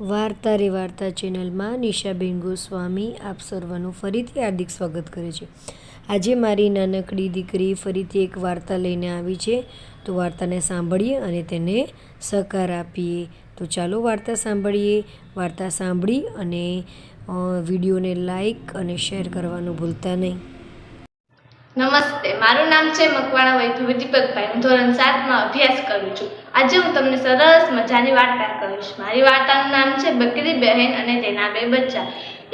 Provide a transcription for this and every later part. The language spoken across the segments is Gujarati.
વાર્તા રે વાર્તા ચેનલમાં નિશાબેન ગોસ્વામી આપ સર્વનું ફરીથી હાર્દિક સ્વાગત કરે છે. આજે મારી નાનકડી દીકરી ફરીથી એક વાર્તા લઈને આવી છે. તો વાર્તાને સાંભળીએ અને તેને સહકાર આપીએ. તો ચાલો વાર્તા સાંભળીએ. વાર્તા સાંભળી અને વિડીયોને લાઈક અને શેર કરવાનું ભૂલતા નહીં. નમસ્તે, મારું નામ છે મકવાણા વૈભવી દીપકભાઈ. હું ધોરણ સાતમાં અભ્યાસ કરું છું. આજે હું તમને સરસ મજાની વાર્તા કહીશ. મારી વાર્તાનું નામ છે બકરી બહેન અને તેના બે બચ્ચા.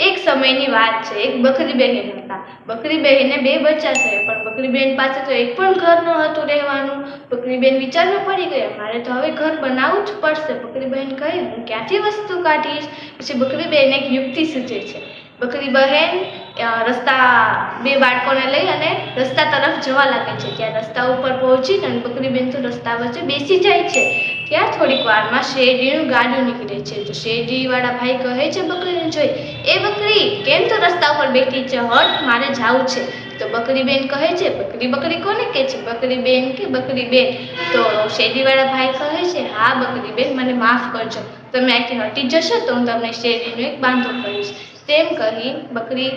એક સમયની વાત છે, એક બકરી બહેન હતા. બકરી બહેને બે બચ્ચા થયા, પણ બકરી બહેન પાસે તો એક પણ ઘર ન હતું રહેવાનું. બકરી બહેન વિચારમાં પડી ગયા, મારે તો હવે ઘર બનાવવું જ પડશે. બકરી બહેન કહે, હું ક્યાંથી વસ્તુ કાઢીશ? પછી બકરી બહેન એક યુક્તિ સૂચે છે. બકરી બહેન રસ્તા બે બાળકોને લઈ અને રસ્તા તરફ જવા લાગે છે. ત્યાં રસ્તા ઉપર પહોંચીને અને બકરી બેન તો રસ્તા વચ્ચે બેસી જાય છે. ત્યાં થોડીક વારમાં શેરડીનું ગાડું નીકળે છે. તો શેરડીવાળા ભાઈ કહે છે, બકરીને જોઈ, એ બકરી, કેમ તો રસ્તા ઉપર બેઠી છે? હટ, મારે જાવું છે. તો બકરી બેન કહે છે, બકરી બકરી કોને કહે છે? બકરી બેન કે બકરી બેન તો શેરડીવાળા ભાઈ કહે છે, હા બકરી બેન મને માફ કરજો. તમે અહીંથી હટી જશો તો હું તમને શેરડીનો એક બાંધો કરીશ. તેમ કહી બકરી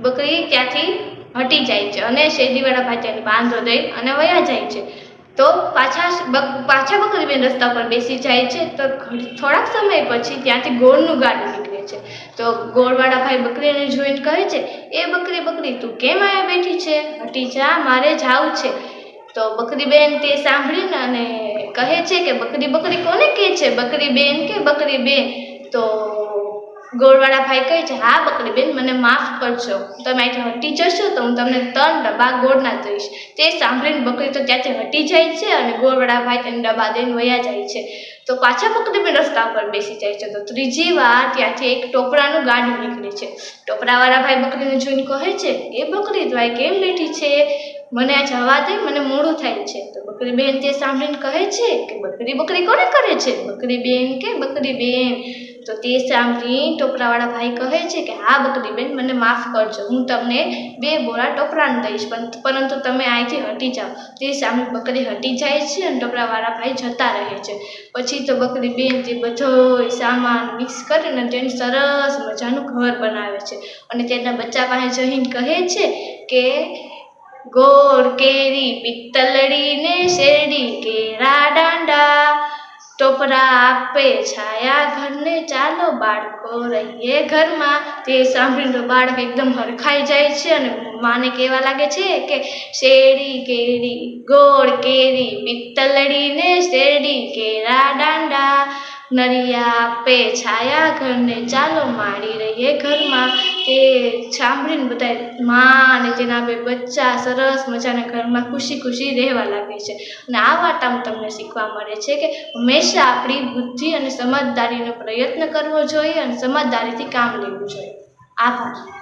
બકરી ત્યાંથી હટી જાય છે અને શેરડીવાળા ભાઈ બાંધો દઈ અને વયા જાય છે. તો પાછા પાછા બકરીબેન રસ્તા પર બેસી જાય છે તો થોડાક સમય પછી ત્યાંથી ગોળનું ગાડું નીકળે છે. તો ગોળવાળા ભાઈ બકરીને જોઈને કહે છે, એ બકરી બકરી, તું કેમ અહીંયા બેઠી છે? હટી જા, મારે જાવું છે. તો બકરી બેન તે સાંભળીને અને કહે છે કે, બકરી બકરી કોને કહે છે? બકરી બેન કે બકરી બેન તો ગોળવાળા ભાઈ કહે છે, હા બકરી બેન, મને માફ કરજો. તમે અહીંથી હટી જશો તો હું તમને ત્રણ ડબ્બા ગોળના દઈશ. તે સાંભળીને બકરી તો ત્યાંથી હટી જાય છે અને ગોળવાળા ભાઈ તેને ડબ્બા દઈને વયા જાય છે. તો પાછા બકરી બેન રસ્તા પર બેસી જાય છે. તો ત્રીજી વાર ત્યાંથી એક ટોપરાનું ગાડું નીકળે છે. ટોપરાવાળા ભાઈ બકરીને જોઈને કહે છે, એ બકરી ભાઈ કેમ બેઠી છે? મને આ જવા દે, મને મોડું થાય છે. તો બકરી બેન તે સાંભળીને કહે છે કે, બકરી બકરી કોને કરે છે? બકરી બેન કે, બકરી બેન તો તે સાંભળી ટોપરાવાળા ભાઈ કહે છે કે, હા બકરીબેન મને માફ કરજો. હું તમને બે બોરા ટોપરાને દઈશ પરંતુ તમે અહીંથી હટી જાઓ. તે સામે બકરી હટી જાય છે અને ટોપરાવાળા ભાઈ જતા રહે છે. પછી તો બકરી બેન તે બધો સામાન મિક્સ કરીને તેનું સરસ મજાનું ઘર બનાવે છે. અને તેના બચ્ચા પાસે જઈને કહે છે કે, ગોળ કેરી પિત્તલડી ને શેરડી કેરા દાંડા ટોપરા આપે છાયા ઘરને ચાલો બાળકો રહીએ ઘરમાં. તે સાંભળીને બાળક એકદમ હરખાઈ જાય છે અને માને કહેવા લાગે છે કે શેરડી, કેરી, ગોળ, કેરી પિત્તલડી ને શેરડી કેરા દાંડા. નરિયા આપે છાયા ઘરને ચાલો માડી રહીએ ઘરમાં. તે સાંભળીને બધા માં અને તેના બે બચ્ચા સરસ મજાના ઘરમાં ખુશી ખુશી રહેવા લાગે છે. અને આ વાર્તામાં તમને શીખવા મળે છે કે હંમેશા આપણી બુદ્ધિ અને સમજદારીનો પ્રયત્ન કરવો જોઈએ અને સમજદારીથી કામ લેવું જોઈએ. આભાર.